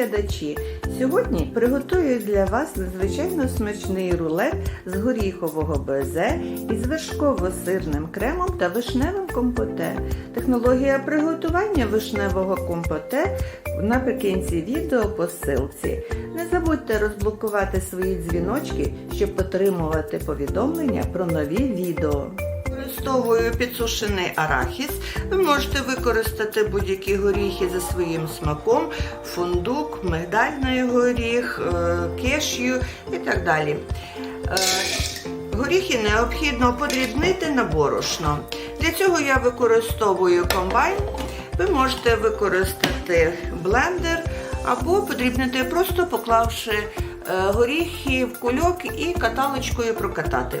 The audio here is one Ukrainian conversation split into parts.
глядачі! Сьогодні приготую для вас надзвичайно смачний рулет з горіхового безе із вершково-сирним кремом та вишневим компоте. Технологія приготування вишневого компоте наприкінці відео по ссылці. Не забудьте розблокувати свої дзвіночки, щоб отримувати повідомлення про нові відео. Використовую підсушений арахіс. Ви можете використати будь-які горіхи за своїм смаком, фундук, мигдальний горіх, е, кешю і так далі. Е, Горіхи необхідно подрібнити на борошно. Для цього я використовую комбайн. Ви можете використати блендер або подрібнити, просто поклавши е, горіхи в кульок і каталочкою прокатати.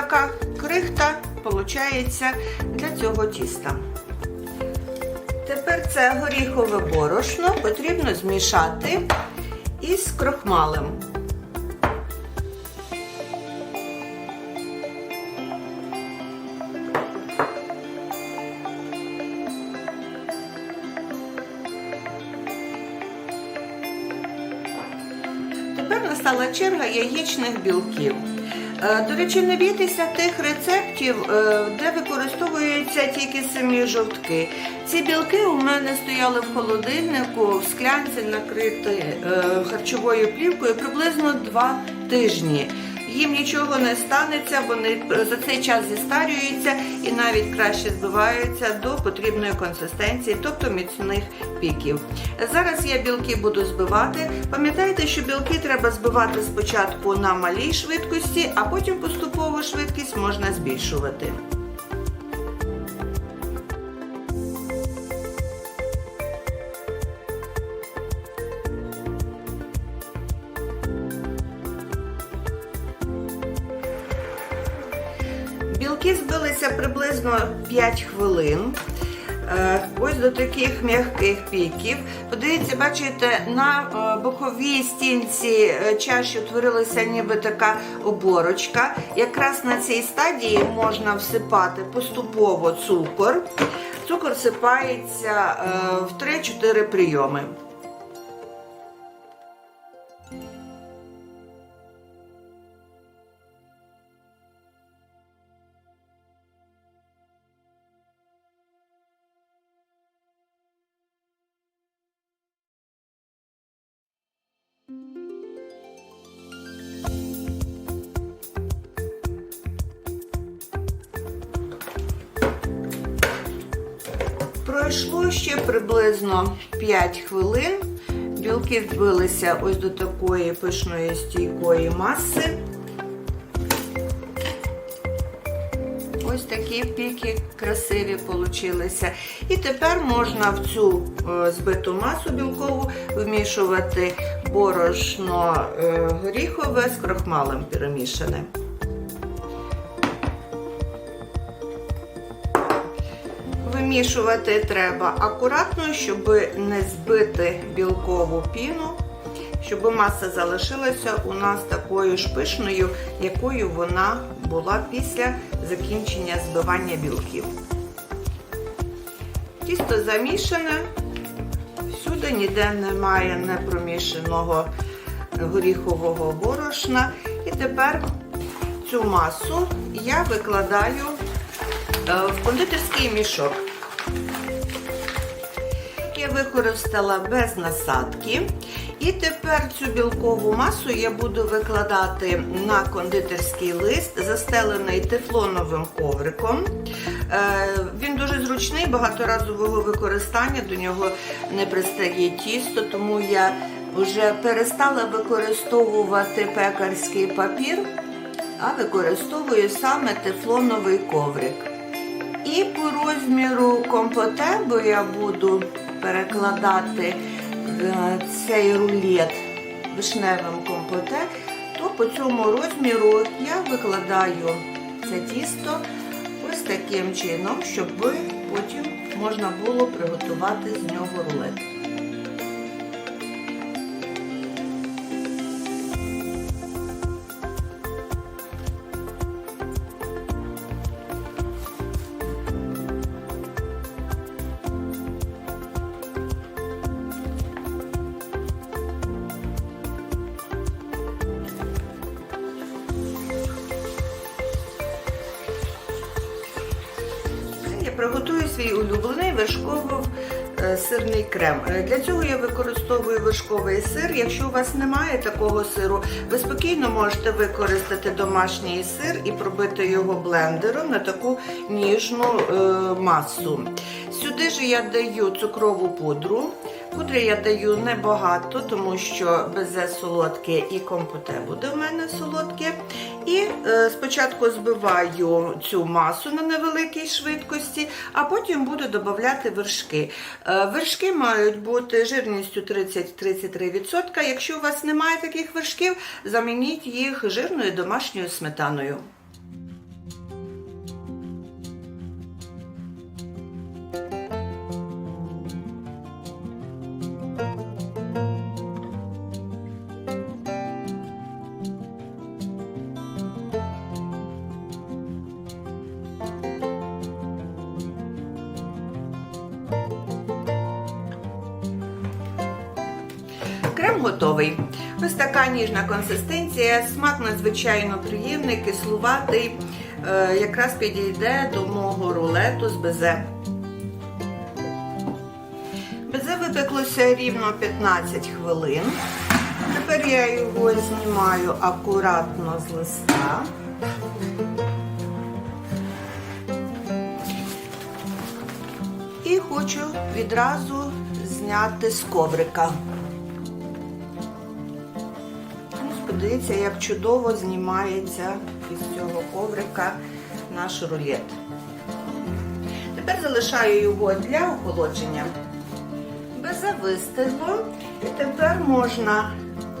Така крихта виходить для цього тіста. Тепер це горіхове борошно потрібно змішати із крохмалем. Тепер настала черга яєчних білків. Е, До речі, не бійтеся тих рецептів, е, де використовуються тільки самі жовтки. Ці білки у мене стояли в холодильнику в склянці накриті е, харчовою плівкою приблизно два тижні. Їм нічого не станеться, вони за цей час зістарюються і навіть краще збиваються до потрібної консистенції, тобто міцних піків. Зараз я білки буду збивати. Пам'ятайте, що білки треба збивати спочатку на малій швидкості, а потім поступово швидкість можна збільшувати. Білки збилися приблизно 5 хвилин. Е, Ось до таких м'яких піків. Подивіться, бачите, на е, боковій стінці е, чаші утворилася ніби така оборочка. Якраз на цій стадії можна всипати поступово цукор. Цукор всипається в 3-4 прийоми. Пройшло ще приблизно 5 хвилин. Білки збилися ось до такої пишної стійкої маси. Ось такі піки красиві получилися. І тепер можна в цю е, збиту масу білкову вмішувати борошно е, горіхове з крохмалем перемішане. Вимішувати треба акуратно, щоб не збити білкову піну, щоб маса залишилася у нас такою ж пишною, якою вона була після закінчення збивання білків. Тісто замішане, всюди ніде немає непромішаного горіхового борошна. І тепер цю масу я викладаю в кондитерський мішок. Використала без насадки. І тепер цю білкову масу я буду викладати на кондитерський лист, застелений тефлоновим ковриком. Він дуже зручний, багаторазового використання, до нього не пристає тісто, тому я вже перестала використовувати пекарський папір, а використовую саме тефлоновий коврик. І по розміру компоте, бо я буду перекладати цей рулет вишневим компоте, то по цьому розміру я викладаю це тісто ось таким чином, щоб потім можна було приготувати з нього рулет. Свій улюблений вершково-сирний крем. Е, Для цього я використовую вершковий сир. Якщо у вас немає такого сиру, ви спокійно можете використати домашній сир і пробити його блендером на таку ніжну е, масу. Сюди ж я даю цукрову пудру. Пудри я даю небагато, тому що безе солодке і компоте буде в мене солодке. І е, спочатку збиваю цю масу на невеликій швидкості, а потім буду додавати вершки. Е, вершки мають бути жирністю 30-33%. Якщо у вас немає таких вершків, замініть їх жирною домашньою сметаною. Крем готовий. Ось така ніжна консистенція, смак надзвичайно приємний, кислуватий, е, якраз підійде до мого рулету з безе. Безе випеклося рівно 15 хвилин. Тепер я його знімаю акуратно з листа. І хочу відразу зняти з коврика. Подивіться, як чудово знімається із цього коврика наш рулет. Тепер залишаю його для охолодження. без вистигло. І тепер можна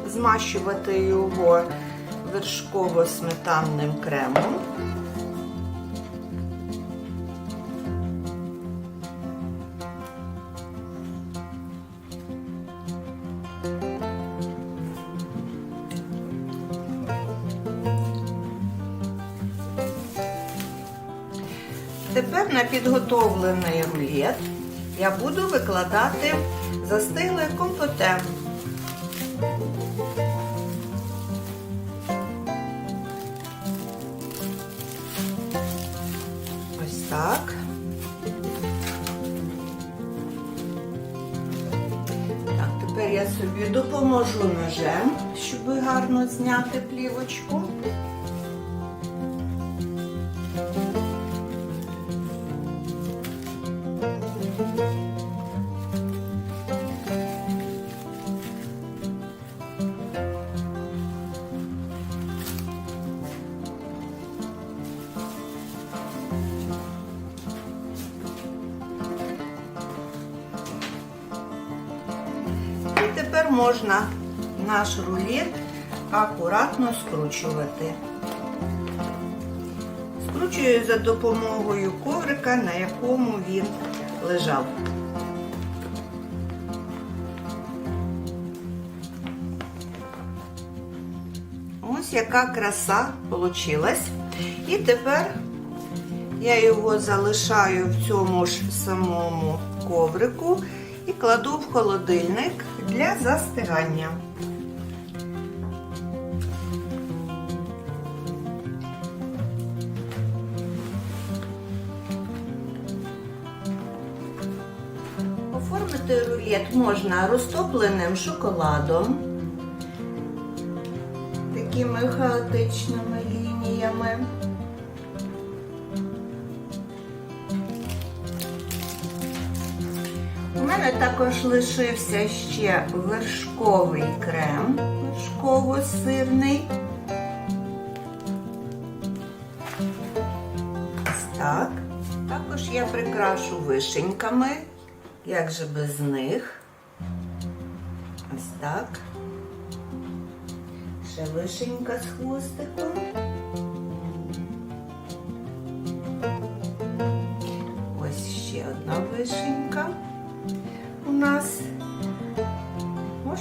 змащувати його вершково-сметанним кремом. Тепер на підготовлений рулет я буду викладати застигле компоте. Ось так. Так, тепер я собі допоможу ножем, щоб гарно зняти плівочку. Можна наш рулет акуратно скручувати. Скручую за допомогою коврика, на якому він лежав. Ось яка краса вийшла. І тепер я його залишаю в цьому ж самому коврику і кладу в холодильник для застигання. Оформити рулет можна розтопленим шоколадом, такими хаотичними лініями. Мене також лишився ще вершковий крем, вершково-сирний. Так. Також я прикрашу вишеньками, як же без них. Ось так. Ще вишенька з хвостиком.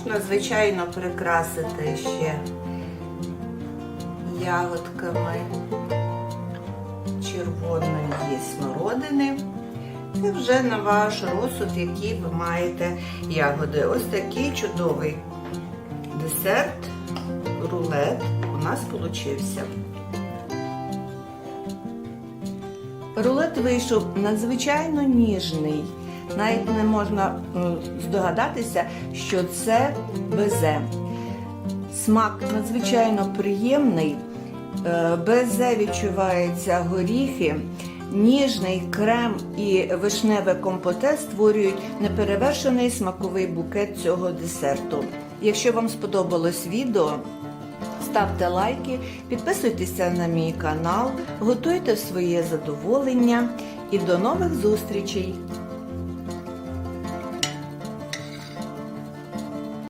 Можна, звичайно, прикрасити ще ягодками червоної смородини. Це вже на ваш розсуд, які ви маєте ягоди. Ось такий чудовий десерт, рулет у нас получився. Рулет вийшов надзвичайно ніжний. Навіть не можна здогадатися, що це безе. Смак надзвичайно приємний. Безе відчуваються горіхи, ніжний крем і вишневе компоте створюють неперевершений смаковий букет цього десерту. Якщо вам сподобалось відео, ставте лайки, підписуйтеся на мій канал, готуйте своє задоволення і до нових зустрічей!